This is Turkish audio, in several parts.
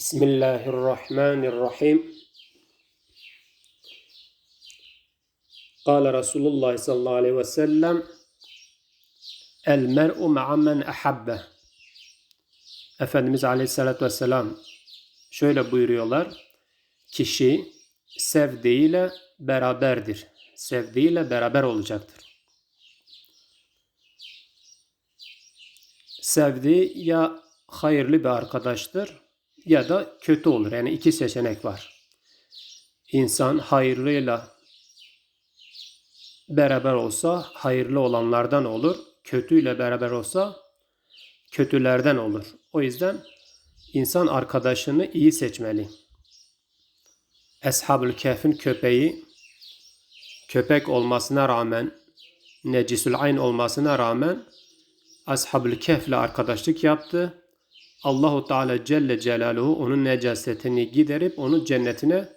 Bismillahirrahmanirrahim. Kale Resulullah sallallahu aleyhi ve sellem El mer'u ma'a men ahabbe. Efendimiz aleyhissalatü vesselam şöyle buyuruyorlar. Kişi sevdiğiyle beraberdir. Sevdiğiyle beraber olacaktır. Sevdiği ya hayırlı bir arkadaştır ya da kötü olur. Yani iki seçenek var. İnsan hayırlıyla beraber olsa hayırlı olanlardan olur. Kötüyle beraber olsa kötülerden olur. O yüzden insan arkadaşını iyi seçmeli. Eshab-ül Kehf'in köpeği köpek olmasına rağmen necisül ayn olmasına rağmen Ashab-ül Kehf'le arkadaşlık yaptı. Allahu Teala Celle Celaluhu onun necasetini giderip onu cennetine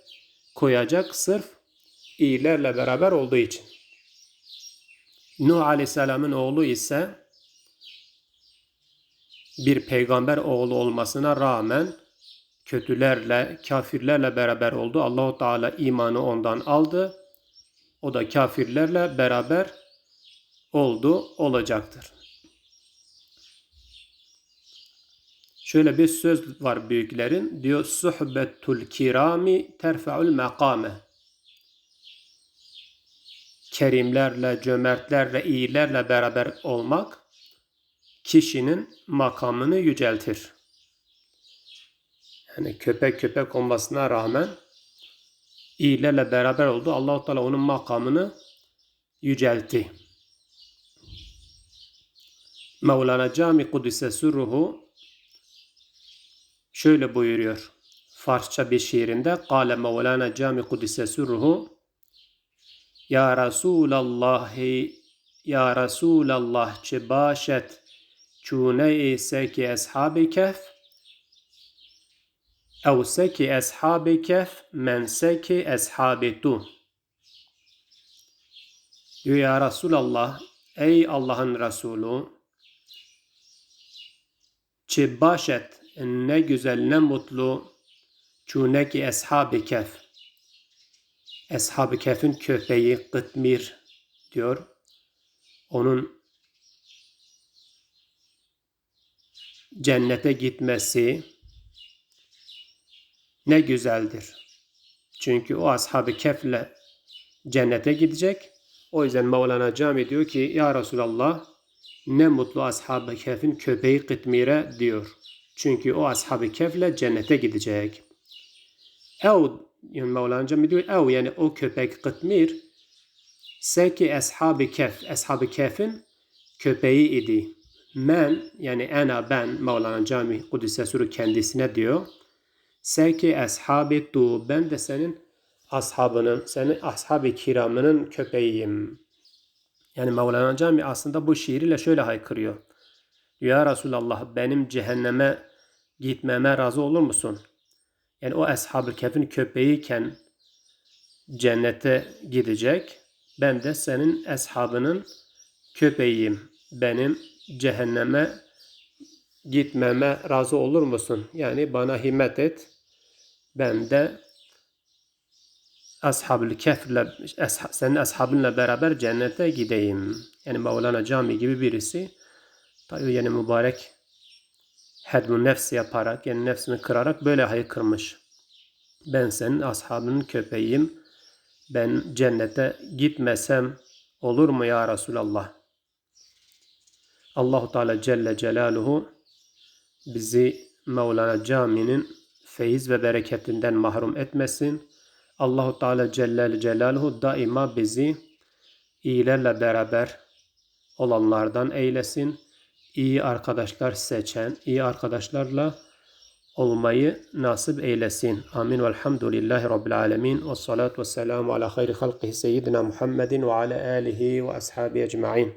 koyacak sırf iyilerle beraber olduğu için. Nuh Aleyhisselam'ın oğlu ise bir peygamber oğlu olmasına rağmen kötülerle, kafirlerle beraber oldu. Allahu Teala imanı ondan aldı. O da kafirlerle beraber oldu, olacaktır. Şöyle bir söz var büyüklerin. Diyor suhbetul kirami terfa'ul makame. Kerimlerle, cömertlerle, iyilerle beraber olmak kişinin makamını yüceltir. Yani köpek köpek olmasına rağmen iyilerle beraber oldu. Allah-u Teala onun makamını yüceltti. Mevlana Cami Kudüs'e sürruhu şöyle buyuruyor. Farsça bir şiirinde Kale Mevlana Cami Kudüs'e sürruhu Ya Resulallah Ya Resulallah çe başet çune ise ki ashabi kehf ev seki ashabi kehf men seki ashabi tu diyor ya Resulallah ey Allah'ın Resulü çe başet ne güzel ne mutlu çuneki ashabi kehf Ashab-ı Kehf'in köpeği Kıtmir diyor. Onun cennete gitmesi ne güzeldir. Çünkü o ashab-ı kefle cennete gidecek. O yüzden Mevlana Cami diyor ki Ya Resulallah ne mutlu ashab-ı kefin köpeği Kıtmir'e diyor. Çünkü o ashab-ı kefle cennete gidecek. Ev yani Mevlana Cami diyor ev yani o köpek Kıtmir seki ashab-ı kef ashab-ı kefin köpeği idi. Men yani ena ben Mevlana Cami Kudüs'e sürü kendisine diyor. Seki ashabi tu ben de senin ashabının, senin ashab-ı kiramının köpeğiyim. Yani Mevlana Cami aslında bu şiiriyle şöyle haykırıyor. Ya Resulallah benim cehenneme gitmeme razı olur musun? Yani o ashab-ı kefin köpeğiyken cennete gidecek. Ben de senin ashabının köpeğiyim. Benim cehenneme gitmeme razı olur musun? Yani bana himmet et. Ben de ashab-ı kefle, senin ashabınla beraber cennete gideyim. Yani Mevlana Cami gibi birisi tabi yani mübarek hedmun nefs yaparak yani nefsini kırarak böyle haykırmış. Ben senin ashabının köpeğiyim. Ben cennete gitmesem olur mu ya Resulallah? Allahu Teala Celle Celaluhu bizi Mevlana Cami'nin feyiz ve bereketinden mahrum etmesin. Allahu Teala Celle Celaluhu daima bizi iyilerle beraber olanlardan eylesin. İyi arkadaşlar seçen, iyi arkadaşlarla olmayı nasip eylesin. Amin. Velhamdülillahi Rabbil alemin. Ve salatu ve selamu ala hayri halqihi seyyidina Muhammedin ve ala alihi ve ashabi ecma'in.